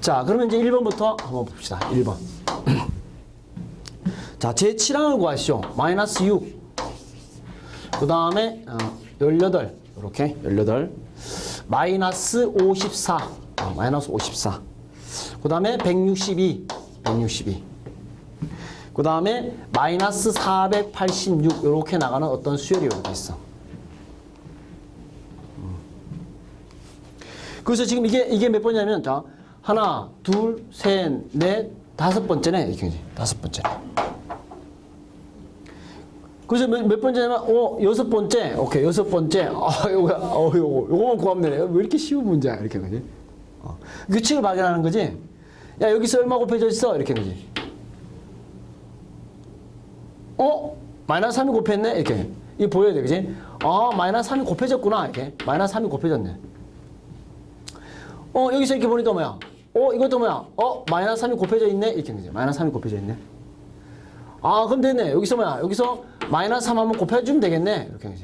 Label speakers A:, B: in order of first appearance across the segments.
A: 자, 그러면 이제 1번부터 한번 봅시다. 1번. 자, 제 7항을 구하시오. 마이너스 6. 그 다음에 어, 18. 이렇게 18. 마이너스 54. 어, 마이너스 54. 그 다음에 162. 162. 그 다음에 마이너스 486 이렇게 나가는 어떤 수열이 이렇게 있어. 음. 그래서 지금 이게 이게 몇 번이냐면 자 하나 둘 셋 넷 다섯 번째네 이제 다섯 번째. 그래서 몇, 몇 번째냐면 어 여섯 번째 오케이 여섯 번째 아 요거 어 요거 요거만 구하면 되네 왜 이렇게 쉬운 문제야 이렇게 그지 어. 규칙을 발견하는 거지 야 여기서 얼마 곱해져 있어 이렇게 그지 어? 마이너스 3이 곱했네? 이렇게. 이게 보여야 돼, 그지? 아, 마이너스 3이 곱해졌구나. 이렇게. 마이너스 3이 곱해졌네. 어, 여기서 이렇게 보니까 뭐야? 어, 이것도 뭐야? 어, 마이너스 3이 곱해져 있네? 이렇게, 그지? 마이너스 3이 곱해져 있네. 아, 그럼 됐네. 여기서 뭐야? 여기서 마이너스 3 한번 곱해주면 되겠네. 이렇게, 그지?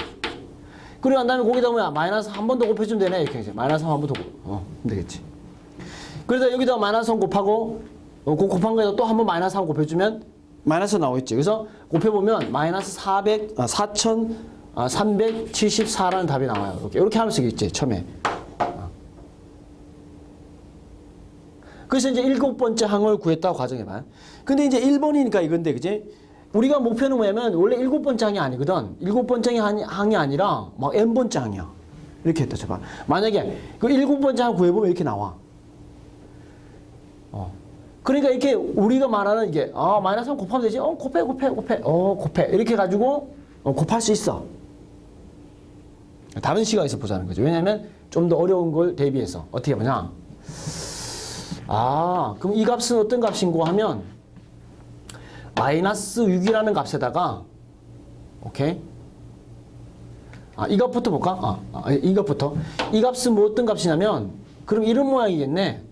A: 그리고 난 다음에 거기다 뭐야? 마이너스 한 번 더 곱해주면 되네. 이렇게, 그지? 마이너스 3 한 번 더, 곱- 어, 되겠지. 그래서 여기다 마이너스 3 곱하고, 어, 그 곱한 거에다 또한 번 마이너스 3 곱해주면 마이너스 나오겠지. 그래서 곱해보면 마이너스 400, 아, 4,374라는 답이 나와요. 이렇게. 이렇게 하면 쓰겠지, 처음에. 그래서 이제 일곱 번째 항을 구했다고 가정해봐요. 근데 이제 1번이니까 이건데, 그지? 우리가 목표는 뭐냐면, 원래 일곱 번째 항이 아니거든. 일곱 번째 항이, 아니라, 막 N번째 항이야. 이렇게 했다 쳐봐. 만약에 그 일곱 번째 항 구해보면 이렇게 나와. 어. 그러니까 이렇게 우리가 말하는 이게 아 마이너스 3 곱하면 되지? 어 곱해 곱해 곱해 어 곱해 이렇게 가지고 어, 곱할 수 있어. 다른 시각에서 보자는 거죠. 왜냐하면 좀 더 어려운 걸 대비해서 어떻게 보냐? 아 그럼 이 값은 어떤 값인고 하면 마이너스 6이라는 값에다가 오케이 아 이것부터 볼까? 아, 아 이것부터 이 값은 뭐 어떤 값이냐면 그럼 이런 모양이겠네.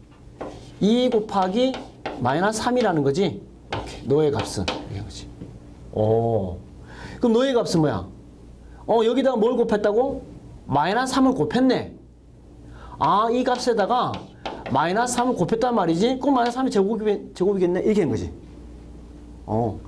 A: 2 곱하기 마이너스 3이라는 거지. 오케이. 너의 값은 이런 거지. 오. 그럼 너의 값은 뭐야? 어, 여기다가 뭘 곱했다고? 마이너스 3을 곱했네. 아, 이 값에다가 마이너스 3을 곱했단 말이지? 그럼 마이너스 3이 제곱이, 제곱이겠네? 이렇게 된 거지. 어.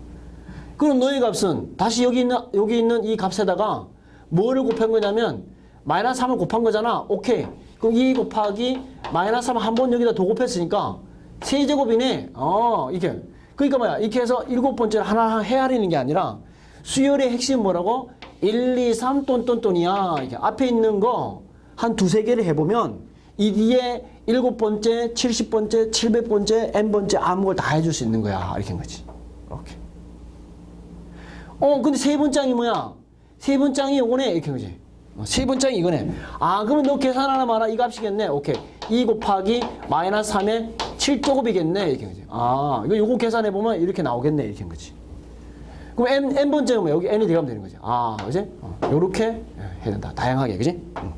A: 그럼 너의 값은 다시 여기 있는, 여기 있는 이 값에다가 뭐를 곱한 거냐면 마이너스 3을 곱한 거잖아. 오케이. 그럼 2 곱하기 마이너스 3을 한번 여기다 더 곱했으니까 세제곱이네. 어, 이게. 그러니까 뭐야. 이렇게 해서 일곱 번째를 하나 헤아리는 게 아니라 수열의 핵심은 뭐라고? 1, 2, 3, 똔똔똔이야. 이게 앞에 있는 거 한 두세 개를 해보면 이 뒤에 일곱 번째, 70번째, 700번째, N번째 아무 걸 다 해줄 수 있는 거야. 이렇게 한 거지. 이렇게. 어, 근데 세 번 장이 뭐야? 세 번 장이 요거네. 이렇게 한 거지. 어, 세 번 장이 이거네. 아, 그러면 너 계산하나 마라. 이 값이겠네. 오케이. 2 곱하기 마이너스 3의 7제곱이겠네. 이렇게 한 거지. 아, 이거 요거 계산해 보면 이렇게 나오겠네. 이렇게 한 거지. 그럼 n, n 번째는 뭐야? 여기 n이 들어가면 되는 거지. 아, 그지? 어, 요렇게 해야 된다. 다양하게, 그지? 음.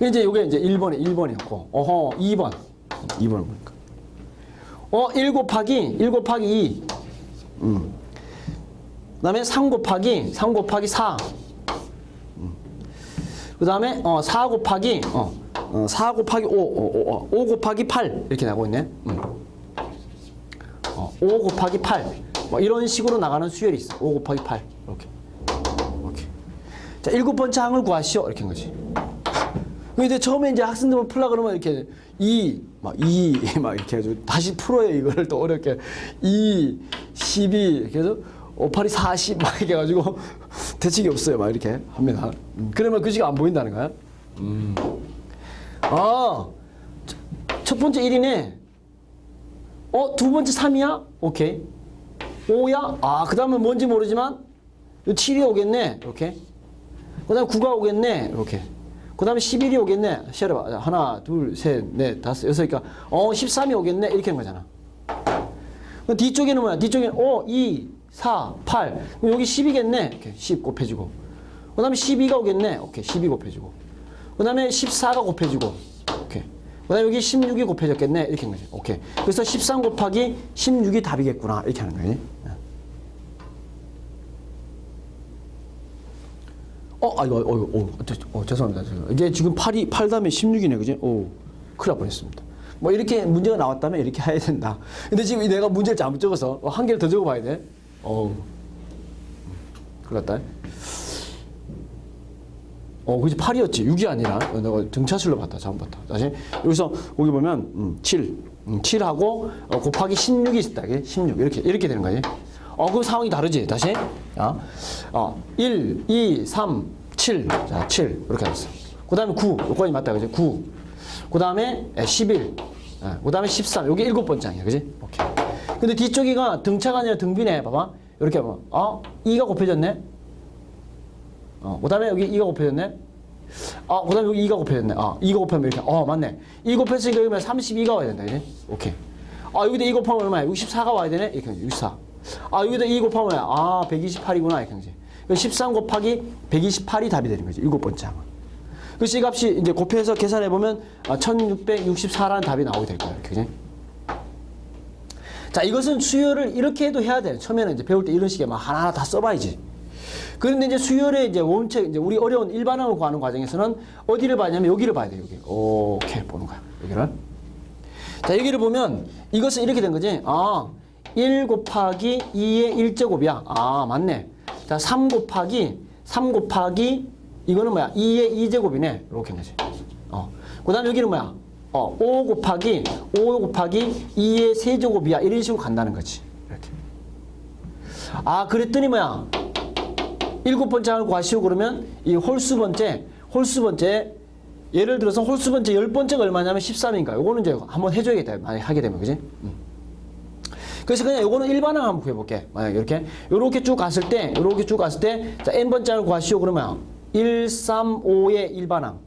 A: 이제 요게 이제 1번에 1번이었고, 어허, 2번. 2번을 보니까. 어, 1 곱하기, 1 곱하기 2. 음. 그 다음에 3 곱하기, 3 곱하기 4. 음. 그 다음에, 어, 4 곱하기, 어, 어, 4 곱하기 5, 5, 5, 5 곱하기 8. 이렇게 나오고 있네. 음. 어, 5 곱하기 8. 뭐 이런 식으로 나가는 수열이 있어. 5 곱하기 8. 이렇게. 이렇게. 자, 일곱 번째 항을 구하시오. 이렇게 한 거지. 근데 처음에 이제 학생들만 풀라 그러면 이렇게 2, 막 2, 막 이렇게 해가지고 다시 풀어요. 이거를 또 어렵게. 2, 12, 이렇게 해서 5, 8이 40, 막 이렇게 해가지고 대책이 없어요. 막 이렇게 합니다. 음, 그러면 글씨가 안 보인다는 거야. 음. 아, 첫, 첫 번째 1이네. 어, 두 번째 3이야? 오케이. 5야? 아, 그 다음은 뭔지 모르지만, 7이 오겠네. 이렇게. 그 다음에 9가 오겠네. 이렇게. 그 다음에 11이 오겠네. 시작해봐. 하나, 둘, 셋, 넷, 다섯, 여섯이니까, 어, 13이 오겠네. 이렇게 한 거잖아. 그 뒤쪽에는 뭐야? 뒤쪽에는 5, 2, 4, 8. 그럼 여기 10이겠네. 이렇게 10 곱해주고. 그 다음에 12가 오겠네. 오케이. 12 곱해주고. 그 다음에 14가 곱해주고. 오케이. 그 다음에 여기 16이 곱해졌겠네. 이렇게 한 거지. 오케이. 그래서 13 곱하기 16이 답이겠구나. 이렇게 하는 거지. 어, 아이고, 어이구, 어, 어, 어, 죄송합니다. 이게 지금 8이, 8 다음에 16이네, 그지? 오, 큰일 날 뻔했습니다. 뭐 이렇게 문제가 나왔다면 이렇게 해야 된다. 근데 지금 내가 문제를 잘못 적어서 한 개를 더 적어봐야 돼. 어우. 큰일 났다. 어, 그지 8이었지. 6이 아니라. 어, 내가 등차술로 봤다. 잘못 봤다. 다시. 여기서, 여기 보면, 음, 7. 음, 7하고, 어, 곱하기 16이 있다. 이게 16. 이렇게, 이렇게 되는 거지. 어, 그럼 상황이 다르지. 다시. 어, 어 1, 2, 3, 7. 자, 7. 이렇게 됐어. 그 다음에 9. 요까지 맞다. 그지? 9. 그 다음에 11. 그 다음에 13. 요게 일곱 번째 항이야. 그지? 오케이. 근데 뒤쪽이가 등차가 아니라 등비네. 봐봐. 이렇게 하면, 어? 2가 곱해졌네? 어, 그 다음에 여기 2가 곱해졌네? 아, 그 다음에 여기 2가 곱해졌네. 아, 2가 곱하면 이렇게. 어, 맞네. 2 곱했으니까 여기면 32가 와야 된다. 이제. 오케이. 아, 여기다 2 곱하면 얼마야? 64가 와야 되네? 이렇게 하면 64. 아, 여기다 2 곱하면? 아, 128이구나. 이렇게 하지. 13 곱하기 128이 답이 되는 거지. 일곱 번째 항은. 그래서 이 값이 이제 곱해서 계산해보면 아, 1664라는 답이 나오게 될. 이렇게. 그지? 자, 이것은 수열을 이렇게 해도 해야 돼. 처음에는 이제 배울 때 이런 식의 막 하나하나 다 써봐야지. 그런데 이제 수열의 이제 원칙, 이제 우리 어려운 일반항을 구하는 과정에서는 어디를 봐냐면 여기를 봐야 돼, 여기. 오케이, 보는 거야, 여기를. 자, 여기를 보면 이것은 이렇게 된 거지. 아, 1 곱하기 2의 1제곱이야. 아, 맞네. 자, 3 곱하기, 3 곱하기, 이거는 뭐야? 2의 2제곱이네. 이렇게 된 거지. 어. 그 다음에 여기는 뭐야? 어, 5 곱하기, 5 곱하기 2의 세제곱이야. 이런 식으로 간다는 거지. 이렇게. 아, 그랬더니 뭐야? 일곱 번째 항을 구하시오 그러면 이 홀수 번째, 홀수 번째 예를 들어서 홀수 번째 열 번째가 얼마냐면 13인가. 요거는 이제 한번 해줘야겠다. 만약 하게 되면 그지? 음. 그래서 그냥 요거는 일반항 한번 구해볼게. 만약 이렇게 요렇게 쭉 갔을 때, 요렇게 쭉 갔을 때, 자 n 번째 항을 구하시오 그러면 1, 3, 5의 일반항.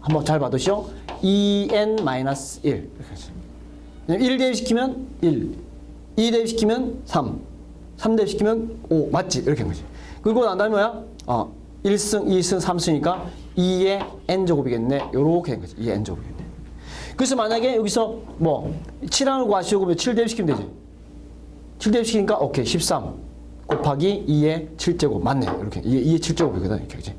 A: 한번 잘 봐두시오. 2n-1 이렇게 하지. 1 대입시키면 1, 2 대입시키면 3, 3 대입시키면 5 맞지? 이렇게 한 거지. 그리고 난 다음에 뭐야? 어, 1승, 2승, 3승이니까 2의 n제곱이겠네. 요렇게 된 거지. 2의 n제곱이겠네. 그래서 만약에 여기서 뭐 7항을 구하시고 그러면 7 대입시키면 되지. 7 대입시키니까 오케이 13 곱하기 2의 7제곱 맞네. 이렇게 2의, 2의 7제곱이거든. 이렇게 그지?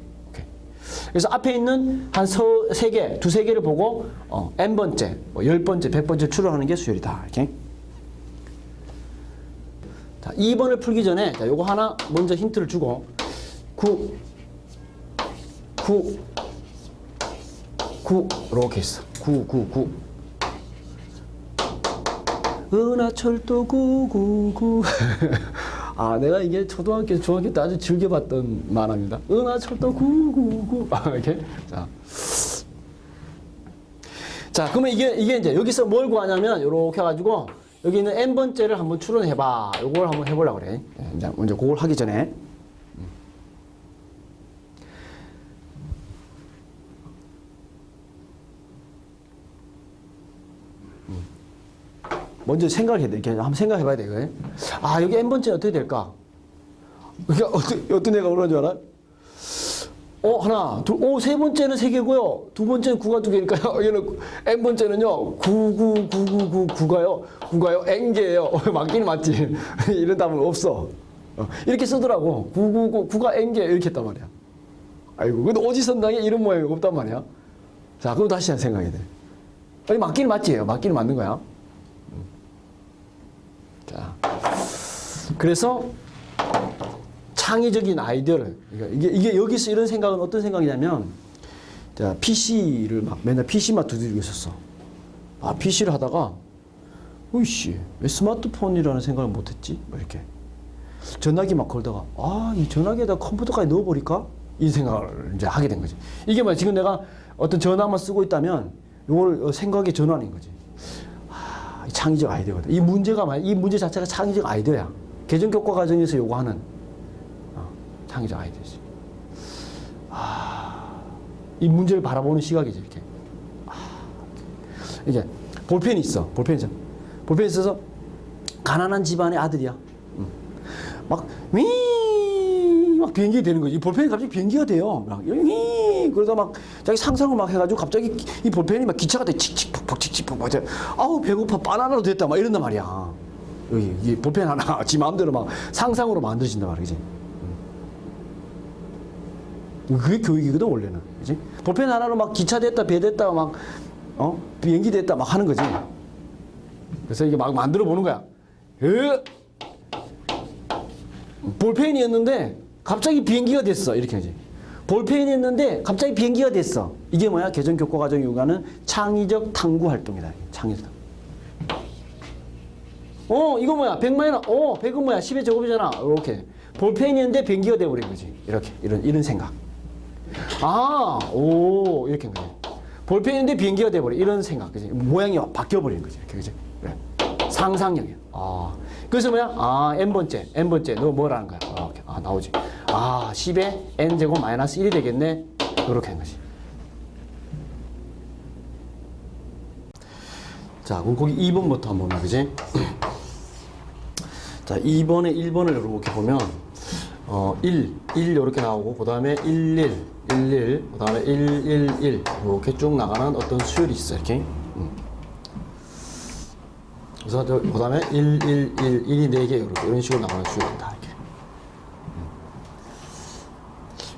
A: 그래서 앞에 있는 한 세 개, 두세 개를 보고 어, n번째, 뭐 10번째, 100번째 추론하는 게 수열이다. 이렇게. 자, 2번을 풀기 전에 자, 요거 하나 먼저 힌트를 주고 9 9 9 이렇게 있어. 9 9 9 은하철도 999 아 내가 이게 초등학교 중학교 때 아주 즐겨봤던 만화입니다. 은하철도 999 아, 이렇게 자. 자, 그러면 이게, 이게 이제 여기서 뭘 구하냐면, 요렇게 해가지고, 여기 있는 n번째를 한번 추론해봐. 요걸 한번 해보려고 그래. 예, 이제 먼저 그걸 하기 전에. 먼저 생각해야 돼. 이렇게 한번 생각해 봐야 돼, 이거. 아, 여기 n번째는 어떻게 될까? 그러니까 어떤, 어떤 애가 그러는 줄 알아? 어, 하나, 둘, 오, 세 번째는 세 개고요. 두 번째는 구가 두 개니까요. 얘는 n 번째는요. 9, 9, 9, 9, 9, 9가요. 9가요. n 개예요. 맞긴 맞지. 이런 답은 없어. 어, 이렇게 쓰더라고. 9, 9, 9, 9가 n 개 이렇게 했단 말이야. 아이고, 근데 오지선당에 이런 모양이 없단 말이야. 자, 그럼 다시 생각해야 돼. 아니, 맞기는 맞지. 맞기는 맞는 거야. 음. 자, 그래서 창의적인 아이디어를 그러니까 이게 이게 여기서 이런 생각은 어떤 생각이냐면 자 PC를 막 맨날 PC만 두드리고 있었어. 아 PC를 하다가 어이씨 왜 스마트폰이라는 생각을 못했지? 뭐 이렇게 전화기 막 걸다가 아 이 전화기에다 컴퓨터까지 넣어버릴까? 이 생각을 이제 하게 된 거지. 이게 뭐야 지금 내가 어떤 전화만 쓰고 있다면 이걸 생각의 전환인 거지. 아, 이 창의적 아이디어거든. 이 문제가 말, 이 문제 자체가 창의적 아이디어야. 개정교과 과정에서 요구하는 창의적 아이디어지. 아, 이 문제를 바라보는 시각이지 이렇게. 아, 이게 볼펜이 있어. 볼펜이 있어. 볼펜이 있어서 가난한 집안의 아들이야. 응. 막 위, 막 비행기 되는 거지. 이 볼펜이 갑자기 비행기가 돼요. 막 위, 그러다 막 자기 상상을 막 해가지고 갑자기 이 볼펜이 막 기차가 돼. 칙칙폭폭 칙칙폭 막 아우 배고파 바나나로 됐다. 막 이런단 말이야. 여기 이 볼펜 하나 지 마음대로 막 상상으로 만드신단 말이지. 그게 교육이거든 원래는 그지 볼펜 하나로 막 기차 됐다 배 됐다 막 어? 비행기 됐다 막 하는 거지. 그래서 이게 막 만들어 보는 거야. 으! 볼펜이었는데 갑자기 비행기가 됐어. 이렇게 하지. 볼펜이었는데 갑자기 비행기가 됐어. 이게 뭐야? 개정 교과 과정 요구하는 창의적 탐구 활동이다. 창의적. 어, 이거 뭐야? 100만이나, 어, 100은 뭐야? 10의 제곱이잖아. 이렇게. 볼펜이었는데 비행기가 돼버린 거지. 이렇게. 이런, 이런 생각. 아, 오, 이렇게 한 거지. 볼펜인데 비행기가 돼버려. 이런 생각. 그지? 모양이 바뀌어 버리는 거지. 이렇게. 그지? 그래. 상상력이야. 아. 그래서 뭐야? 아, n번째. n번째. 너 뭐라는 거야? 아, 이렇게. 아, 나오지. 아, 10에 n제곱 마이너스 1이 되겠네. 이렇게 한 거지. 자, 그럼 거기 2번부터 한번 보면, 그지? 자, 2번에 1번을 이렇게 보면, 어, 1, 1 이렇게 나오고, 그 다음에 1, 1, 1, 1, 그 다음에 1, 1, 1, 이렇게 쭉 나가는 어떤 수열이 있어, 이렇게. 음. 그래서 그 다음에 1, 1, 1, 1이 4개, 이렇게, 이런 식으로 나가는 수열이다, 이렇게. 음.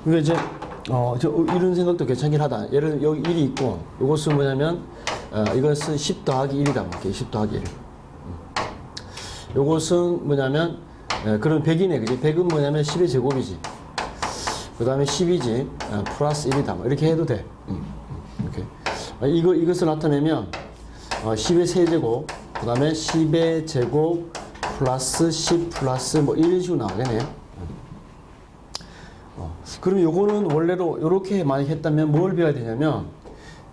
A: 그러니까 이제, 어, 저, 어, 이런 생각도 괜찮긴 하다. 예를 여기 1이 있고, 이것은 뭐냐면, 어, 이것은 10 더하기 1이다, 이렇게, 10 더하기 1. 요것은 뭐냐면 에, 그런 100이네 그지 100은 뭐냐면 10의 제곱이지 그 다음에 10이지 어, 플러스 1이다 뭐 이렇게 해도 돼 음, 음, 이렇게 어, 이거, 이것을 나타내면 어, 10의 세제곱 그 다음에 10의 제곱 플러스 10 플러스 뭐 이런 식으로 나오겠네요 음. 어, 그럼 요거는 원래로 이렇게 많이 했다면 뭘 배워야 되냐면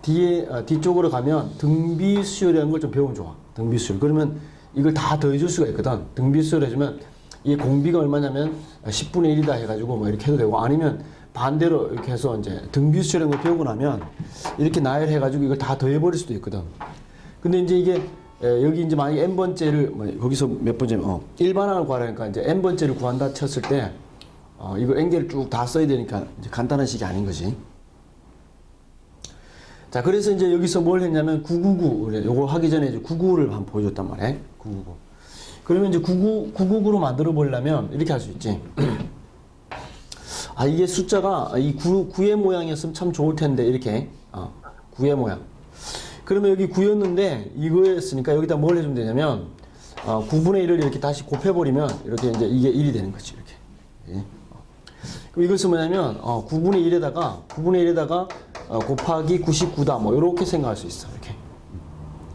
A: 뒤에 어, 뒤쪽으로 가면 등비 수열이라는 걸 좀 배우면 좋아. 등비 수열. 그러면 이걸 다 더해줄 수가 있거든. 등비 수열 해주면 이 공비가 얼마냐면 10분의 1이다 해가지고 뭐 이렇게 해도 되고 아니면 반대로 이렇게 해서 이제 등비 수열이라는 걸 배우고 나면 이렇게 나열해가지고 이걸 다 더해버릴 수도 있거든. 근데 이제 이게 에, 여기 이제 만약에 n 번째를 뭐 거기서 몇 번째 어 일반항을 구하려니까 이제 n 번째를 구한다 쳤을 때 어, 이거 n개를 쭉 다 써야 되니까 간단한 식이 아닌 거지. 자, 그래서 이제 여기서 뭘 했냐면 999, 그래. 요거 하기 전에 이제 99를 한번 보여줬단 말이에요. 999. 그러면 이제 99, 999로 만들어 보려면 이렇게 할 수 있지. 아, 이게 숫자가 이 9, 9의 모양이었으면 참 좋을 텐데, 이렇게. 어, 9의 모양. 그러면 여기 9였는데, 이거였으니까 여기다 뭘 해주면 되냐면, 어, 9분의 1을 이렇게 다시 곱해버리면, 이렇게 이제 이게 1이 되는 거지, 이렇게. 예. 이것은 뭐냐면 어, 9분의 1에다가 9분의 1에다가 어, 곱하기 99다 뭐 이렇게 생각할 수 있어 이렇게.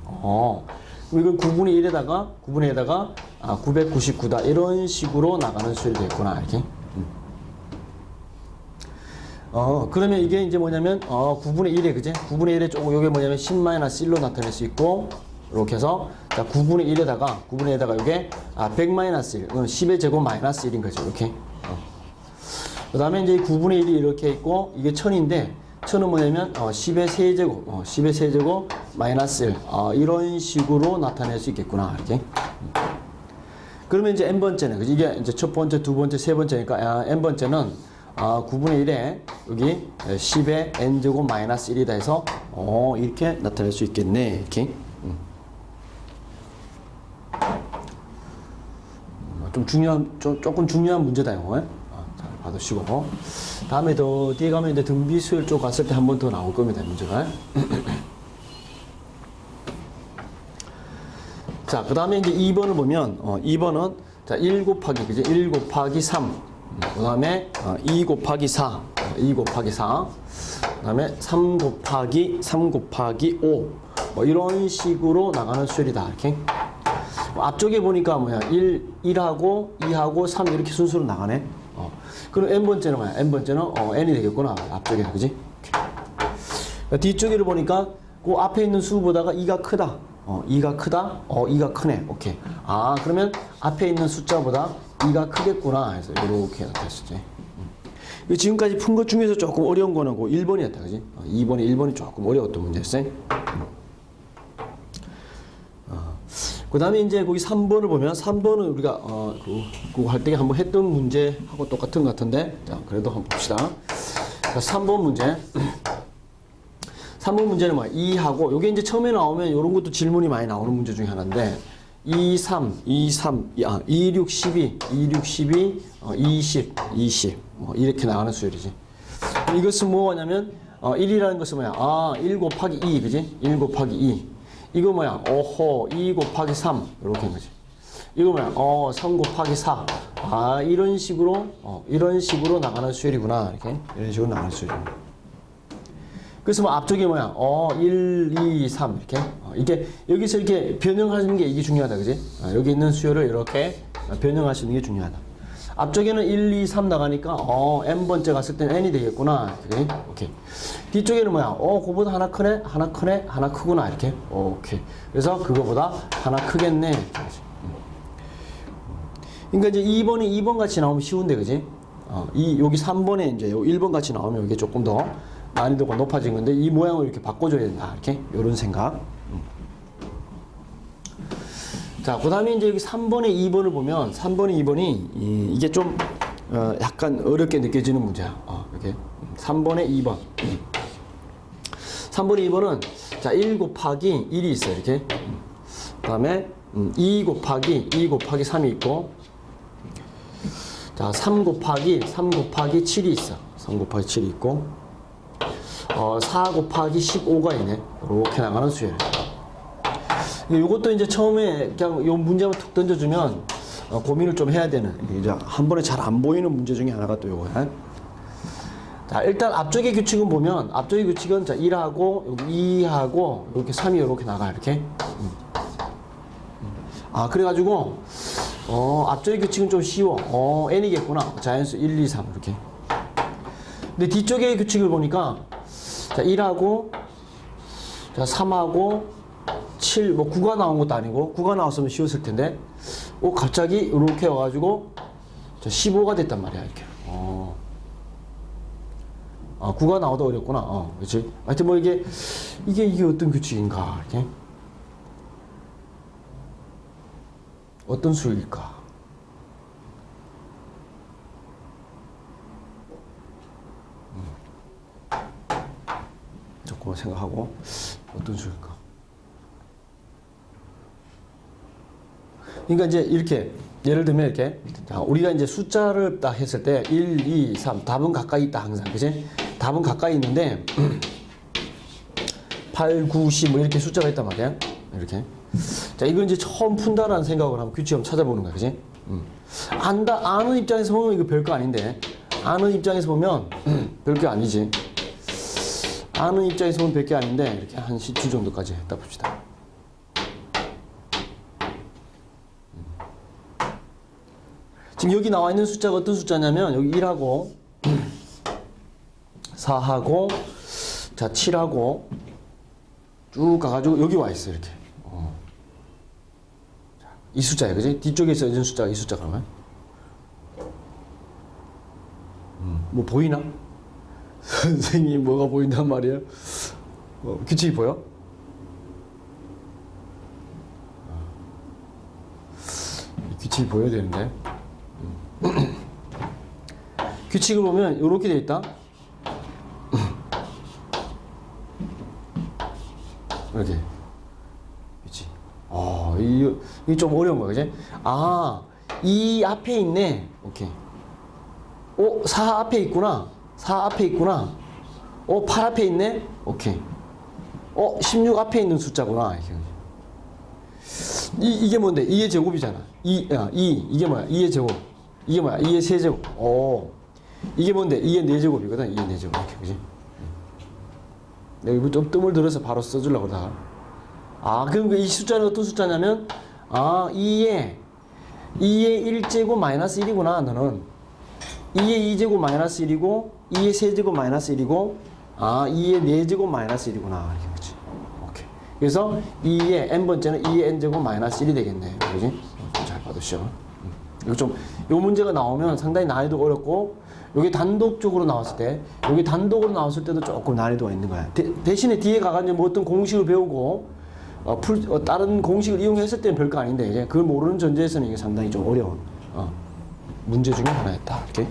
A: 어. 이건 9분의 1에다가 9분의 1에다가 아, 999다 이런 식으로 나가는 수열이 되겠구나 이렇게. 음. 어 그러면 이게 이제 뭐냐면 어 9분의 1에 그제 9분의 1에 조금 요게 뭐냐면 10-1로 나타낼 수 있고 이렇게 해서 자 9분의 1에다가 9분의 1에다가 요게 아 100-1 이건 10의 제곱 마이너스 1인 거죠 이렇게. 그 다음에 이제 9분의 1이 이렇게 있고, 이게 1000인데, 1000은 뭐냐면, 어, 10의 세제곱, 어, 10의 세제곱, 마이너스 1. 어, 이런 식으로 나타낼 수 있겠구나, 이렇게. 음. 그러면 이제 n번째는? 이게 이제 첫 번째, 두 번째, 세 번째니까, 아, n번째는, 아, 9분의 1에, 여기 10의 n제곱 마이너스 1이다 해서, 어, 이렇게 나타낼 수 있겠네, 이렇게. 음. 음, 좀 중요한, 좀, 조금 중요한 문제다, 이거. 받으시고. 다음에 더 뒤에 가면 이제 등비 수열 쪽 갔을 때 한 번 더 나올 겁니다 문제가 자 그 다음에 이제 2번을 보면 어, 2번은 자 1 곱하기 그죠? 1 곱하기 3그 다음에 어, 2 곱하기 4 2 곱하기 4그 다음에 3 곱하기 3 곱하기 5뭐 이런 식으로 나가는 수열이다 이렇게. 뭐 앞쪽에 보니까 뭐야? 1, 1하고 2하고 3 이렇게 순서로 나가네. 어. 그럼 n번째는 뭐야? N번째는 어, n이 되겠구나. 앞쪽에 그지? 뒤쪽에를 보니까 그 앞에 있는 수보다가 2가 크다. 어, 2가 크다? 어 2가 크네. 오케이. 아 그러면 앞에 있는 숫자보다 2가 크겠구나. 해서 이렇게 나타냈지. 음. 지금까지 푼 것 중에서 조금 어려운 거는 그 1번이었다 그지? 어, 2번이 1번이 조금 어려웠던 문제였어요 그 다음에 이제 거기 3번을 보면 3번은 우리가 어, 그, 그거 할때 한번 했던 문제하고 똑같은 것 같은데 자 그래도 한번 봅시다 자, 3번 문제 3번 문제는 뭐야 2하고 요게 이제 처음에 나오면 이런 것도 질문이 많이 나오는 문제 중에 하나인데 2, 3, 2, 3, 아, 2, 6, 12, 2, 6, 12, 어, 20, 20, 뭐 이렇게 나가는 수열이지. 이것은 뭐냐면 어, 1이라는 것은 뭐야? 아, 1 곱하기 2, 그지? 1 곱하기 2. 이거 뭐야? 오호, 2 곱하기 3. 이렇게 한 거지. 이거 뭐야? 어, 3 곱하기 4. 아, 이런 식으로, 어, 이런 식으로 나가는 수열이구나. 이렇게. 이런 식으로 나가는 수열. 그래서 뭐 앞쪽에 뭐야? 어, 1, 2, 3. 이렇게. 어, 이게, 여기서 이렇게 변형하는 게 이게 중요하다. 그지? 어, 여기 있는 수열을 이렇게 변형하시는 게 중요하다. 앞쪽에는 1, 2, 3 나가니까 어 n번째 갔을 때는 n이 되겠구나. 오케이. 오케이. 뒤쪽에는 뭐야? 어 그거보다 하나 크네, 하나 크네, 하나 크구나 이렇게. 오케이. 그래서 그거보다 하나 크겠네. 이렇게. 그러니까 이제 2번이 2번 같이 나오면 쉬운데 그지? 어, 이 여기 3번에 이제 요 1번 같이 나오면 이게 조금 더 난이도가 높아진 건데 이 모양을 이렇게 바꿔줘야 된다. 이렇게 요런 생각. 자, 그 다음에 이제 여기 3번에 2번을 보면 3번에 2번이 이, 이게 좀 어, 약간 어렵게 느껴지는 문제야. 어, 이렇게 3번에 2번. 3번에 2번은 자, 1 곱하기 1이 있어요. 이렇게. 그 다음에 음, 2 곱하기 2 곱하기 3이 있고 자, 3 곱하기 3 곱하기 7이 있어. 3 곱하기 7이 있고 어, 4 곱하기 15가 있네. 이렇게 나가는 수열. 이 것도 이제 처음에 그냥 요 문제만 툭 던져주면 어, 고민을 좀 해야 되는 이제 한 번에 잘 안 보이는 문제 중에 하나가 또 요거야. 자 일단 앞쪽의 규칙은 보면 앞쪽의 규칙은 자 1하고 여기 2하고 이렇게 3이 이렇게 나가 이렇게. 음. 음. 아 그래가지고 어 앞쪽의 규칙은 좀 쉬워. 어 n이겠구나. 자연수 1, 2, 3 이렇게. 근데 뒤쪽의 규칙을 보니까 자 1하고 자 3하고 7, 뭐 9가 나온 것도 아니고 9가 나왔으면 쉬웠을 텐데 오 갑자기 이렇게 와가지고 저 15가 됐단 말이야 이렇게. 어. 아 9가 나오다 어렵구나. 어, 그렇지. 하여튼 뭐 이게 이게 이게 어떤 규칙인가 이렇게 어떤 수일까? 조금 생각하고 어떤 수일까? 그러니까 이제 이렇게 예를 들면 이렇게 자, 우리가 이제 숫자를 딱 했을 때 1, 2, 3 답은 가까이 있다 항상. 그지? 답은 가까이 있는데 8, 9, 10 뭐 이렇게 숫자가 있단 말이야. 이렇게. 자 이걸 이제 처음 푼다라는 생각을 하면 규칙 한번 찾아보는 거야. 그지? 음. 안다 아는 입장에서 보면 이거 별거 아닌데. 아는 입장에서 보면 별거 아니지. 아는 입장에서 보면 별게 아닌데 이렇게 한 10주 정도까지 했다 봅시다 지금 여기 나와 있는 숫자가 어떤 숫자냐면 여기 1하고 4하고 자 7하고 쭉 가가지고 여기 와 있어 이렇게 어. 자, 이 숫자야 그지? 뒤쪽에 있는 숫자가 이 숫자 그러면 음, 뭐 보이나? 선생님 뭐가 보인단 말이야? 어, 규칙이 보여? 어. 이 규칙이 보여야 되는데 규칙을 보면 이렇게 돼 있다. 이렇게. 그치. 아, 이, 이게 좀 어려운 거야, 그지? 아, 이 앞에 있네. 오케이. 오, 4 앞에 있구나. 4 앞에 있구나. 오, 8 앞에 있네. 오케이. 어, 16 앞에 있는 숫자구나. 이, 이게 뭔데? 2의 제곱이잖아. 2, 야, 2. 이게 뭐야? 2의 제곱. 이게 뭐야? 2의 세제곱. 오. 이게 뭔데? 2의 4제곱이거든. 2의 4제곱. 이렇게, 그지? 내가 좀 뜸을 들어서 바로 써주려고 다. 아, 그럼 그이 숫자는 어떤 숫자냐면, 아, 2의, 2의 1제곱 마이너스 1이구나, 너는. 2의 2제곱 마이너스 1이고, 2의 세제곱 마이너스 1이고, 아, 2의 4제곱 마이너스 1이구나. 이렇게, 그지? 오케이. 그래서 2의 n번째는 2의 n제곱 마이너스 1이 되겠네. 그지? 어, 잘 받으시죠. 이거 좀, 요 문제가 나오면 상당히 난이도 어렵고, 여기 단독적으로 나왔을 때, 여기 단독으로 나왔을 때도 조금 난이도가 있는 거야. 대, 신에 뒤에 가가지고 뭐 어떤 공식을 배우고, 어, 풀, 어, 다른 공식을 이용했을 때는 별거 아닌데, 이제 그걸 모르는 전제에서는 이게 상당히 좀 어려운, 어, 문제 중에 하나였다. 이렇게